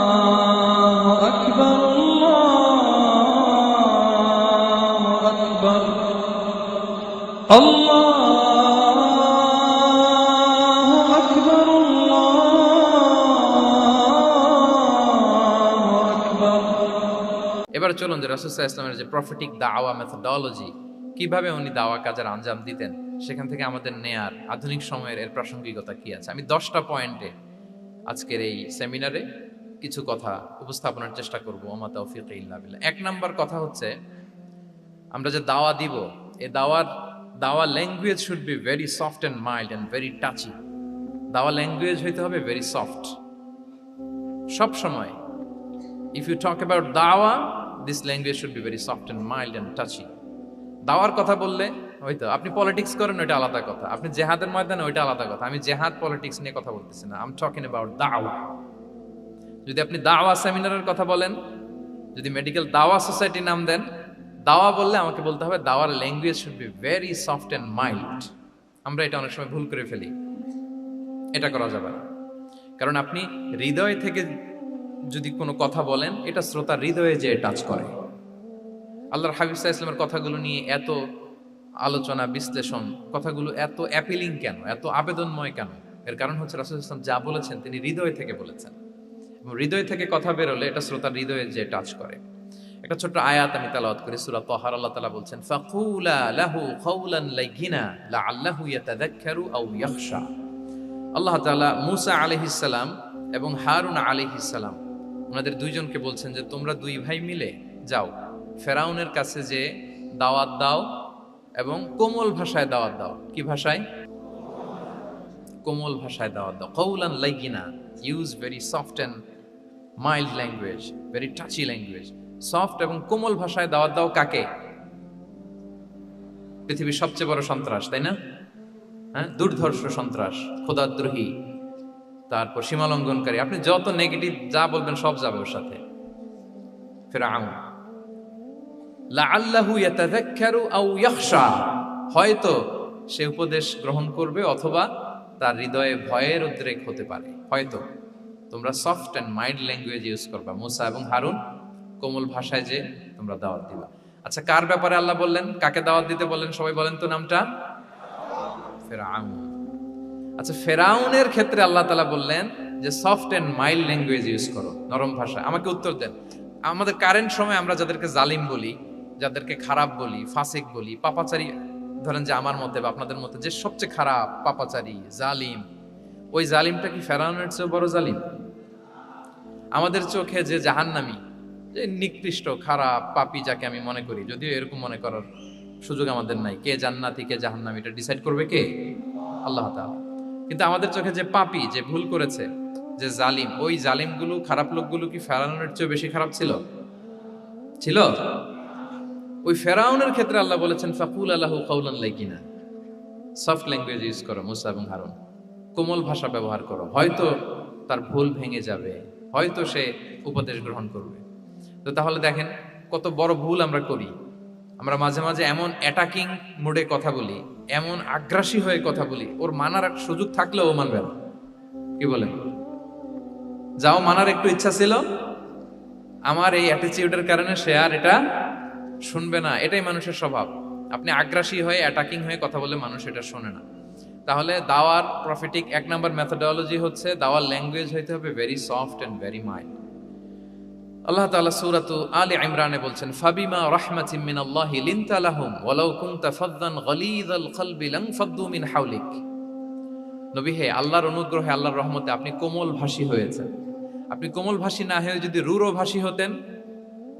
الله أكبر الله أكبر الله أكبر الله أكبر এবার চলুন যে রাসুসাহ ইসলামের যে প্রফিটিক দাওয়া মেথোডলজি কিভাবে উনি দাওয়া কাজের আঞ্জাম দিতেন সেখান থেকে আমাদের নেয়ার আধুনিক সময়ের এর প্রাসঙ্গিকতা কি আছে? আমি দশটা পয়েন্টে আজকের এই সেমিনারে কিছু কথা উপস্থাপনের চেষ্টা করব, ওমা তৌফিক ইল্লা বিল্লাহ। এক নাম্বার কথা হচ্ছে, আমরা যে দাওয়া দিব, এ দাওয়ার, দাওয়া language should be very soft and mild and very touchy দাওয়া ল্যাঙ্গুয়েজ হইতে হবে ভেরি সফট সব সময় ইফ ইউ টক অ্যাবাউট দাওয়া this language should be very soft and mild and touchy দাওয়ার কথা বললে হয়তো আপনি পলিটিক্স করেন, ওইটা আলাদা কথা। আপনি জেহাদের ময়দানে, ওইটা আলাদা কথা। আমি জেহাদ পলিটিক্স নিয়ে কথা বলতেছি না। আম টকিং অ্যাবাউট দাওয়া। যদি আপনি দাওয়া সেমিনারের কথা বলেন, যদি মেডিকেল দাওয়া সোসাইটি নাম দেন, দাওয়া বললে আমাকে বলতে হবে, দাওয়ার language should be very soft and mild আমরা এটা অনেক সময় ভুল করে ফেলি। এটা করা যাবে না। কারণ আপনি হৃদয় থেকে যদি কোনো কথা বলেন, এটা শ্রোতার হৃদয়ে যে টাচ করে। আল্লাহর হাবিব ইসলামের কথাগুলো নিয়ে এত আলোচনা, বিশ্লেষণ, কথাগুলো এত অ্যাপিলিং কেন? এত আবেদনময় কেন? এর কারণ হচ্ছে রাসুল ইসলাম যা বলেছেন তিনি হৃদয় থেকে বলেছেন। এবং হৃদয় থেকে কথা বেরোলে এটা শ্রোতার হৃদয়ে যে টাচ করে। একটা ছোট্ট আয়াত আমি তালাওয়াত করি, সূরা তাহার। আল্লাহ তাআলা বলছেন, ফাকুলা লাহু কাওলান লাইগিনা লাআল্লাহু ইয়াতাযাক্কারু আও ইয়াখশা। আল্লাহ তাআলা মুসা আলাইহিস সালাম এবং হারুন আলাইহিস সালাম ওনাদের দুইজনকে বলছেন যে, তোমরা দুই ভাই মিলে যাও, ফেরাউনের কাছে যে দাওয়াত দাও এবং কোমল ভাষায় দাওয়াত দাও। কি ভাষায়? কোমল ভাষায় দাওয়াত দাও। কৌলান লাইগিনা use very soft and mild language very touchy language soft এবং কোমল ভাষায় দাওয়াত দাও কাকে? পৃথিবীর সবচেয়ে বড় সন্ত্রাস, তাই না? হ্যাঁ? দুর্ধর্ষ সন্ত্রাস, খোদাদ্রোহী, তারপর সীমালঙ্ঘনকারী। আপনি যত নেগেটিভ যা বলবেন সব যাবে ওর সাথে। আও ইয়াখশা। হয়তো সে উপদেশ গ্রহণ করবে অথবা তার হৃদয়ে ভয়ের উদ্রেক হতে পারে। হয়তো। তোমরা soft and mild language use করবা। মুসা এবং হারুন, কোমল ভাষায় যে তোমরা দাওয়াত দিবা। আচ্ছা কার ব্যাপারে আল্লাহ বললেন? কাকে দাওয়াত দিতে বললেন সবাই বলেন তো নামটা। ফেরাউন। আচ্ছা ফেরাউনের ক্ষেত্রে আল্লাহ তালা বললেন যে, soft and mild language use করো। নরম ভাষা আমাকে উত্তর দেন। আমাদের কারেন্ট সময় আমরা যাদেরকে জালিম বলি যাদেরকে খারাপ বলি, ফাসিক বলি, পাপাচারী, ধরেন যে আমার মতে বা আপনাদের মতে যে সবচেয়ে খারাপ পাপাচারী, জালিম, ওই জালিমটা কি ফেরাউনের চেয়েও বড় জালিম? আমাদের চোখে যে জাহান্নামি, যে নিকৃষ্ট, খারাপ পাপি যাকে আমি মনে করি, যদিও এরকম মনে করার সুযোগ আমাদের নাই। কে জান্নাতি, কে জাহান্নামি, এটা ডিসাইড করবে কে? আল্লাহ কিন্তু আমাদের চোখে যে পাপি, যে ভুল করেছে, যে জালিম, ওই জালিমগুলো, খারাপ লোকগুলো কি ফেরাউনের চেয়ে বেশি খারাপ ছিল? ছিল? ওই ফেরাউনের ক্ষেত্রে আল্লাহ বলেছেন ফাকুল আল্লাহ কাউলান লাইকিনা। সফট ল্যাঙ্গুয়েজ ইউজ করো, মুসা এবং হারুন। কোমল ভাষা ব্যবহার করো। হয়তো তার ভুল ভেঙে যাবে, হয়তো সে উপদেশ গ্রহণ করবে। তো তাহলে দেখেন, কত বড় ভুল আমরা করি। আমরা মাঝে মাঝে এমন অ্যাটাকিং মোডে কথা বলি, এমন আগ্রাসী হয়ে কথা বলি, ওর মানার সুযোগ থাকলেও ও মানবে না। কি বলেন? যাও, মানার একটু ইচ্ছা ছিল। আমার এই অ্যাটিচিউডের কারণে সে আর এটা শুনবে না, এটাই মানুষের স্বভাব। আপনি আগ্রাসী হয়ে অ্যাটাকিং হয়ে কথা বলে মানুষ এটা শোনে না। তাহলে দাওয়ার প্রফিটিক এক নাম্বার মেথোডোলজি হচ্ছে, দাওয়ার ল্যাঙ্গুয়েজ হইতে হবে very soft and very mild আল্লাহ তাআলা সূরাতু আলী ইমরানে বলছেন, ফাবিমা রাহমাতিন মিনাল্লাহি লিনতা লাহুম, ওয়ালাউ কুনতা ফাদদান গলিযাল কলবি লাং ফাদ্দু মিন হাওলিক। নবী হে, আল্লাহর অনুগ্রহে, আল্লাহর রহমতে আপনি কোমল ভাষী হয়েছেন। আপনি কোমল ভাষী না হয়ে যদি রূঢ় ভাষী হতেন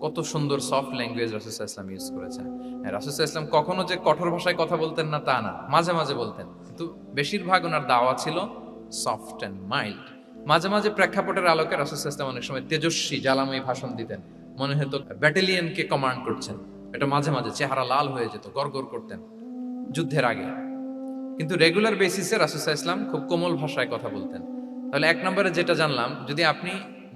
কত সুন্দর সফট ল্যাঙ্গুয়েজ রাসুসাহ ইসলাম ইউজ করেছেন। হ্যাঁ রাসুসাহ ইসলাম কখনো যে কঠোর ভাষায় কথা বলতেন না, তা না। মাঝে মাঝে বলতেন। কিন্তু বেশিরভাগ ওনার দাওয়া ছিল সফট অ্যান্ড মাইল্ড মাঝে মাঝে প্রেক্ষাপটের আলোকে রাসুসাহ ইসলাম অনেক সময় তেজস্বী, জ্বালাময়ী ভাষণ দিতেন। মনে হতো ব্যাটালিয়নকে কমান্ড করছেন। এটা মাঝে মাঝে চেহারা লাল হয়ে যেত, গড়গড় করতেন যুদ্ধের আগে। কিন্তু রেগুলার বেসিসে রাসুসাহ ইসলাম খুব কোমল ভাষায় কথা বলতেন। তাহলে এক নম্বরে যেটা জানলাম, যদি আপনি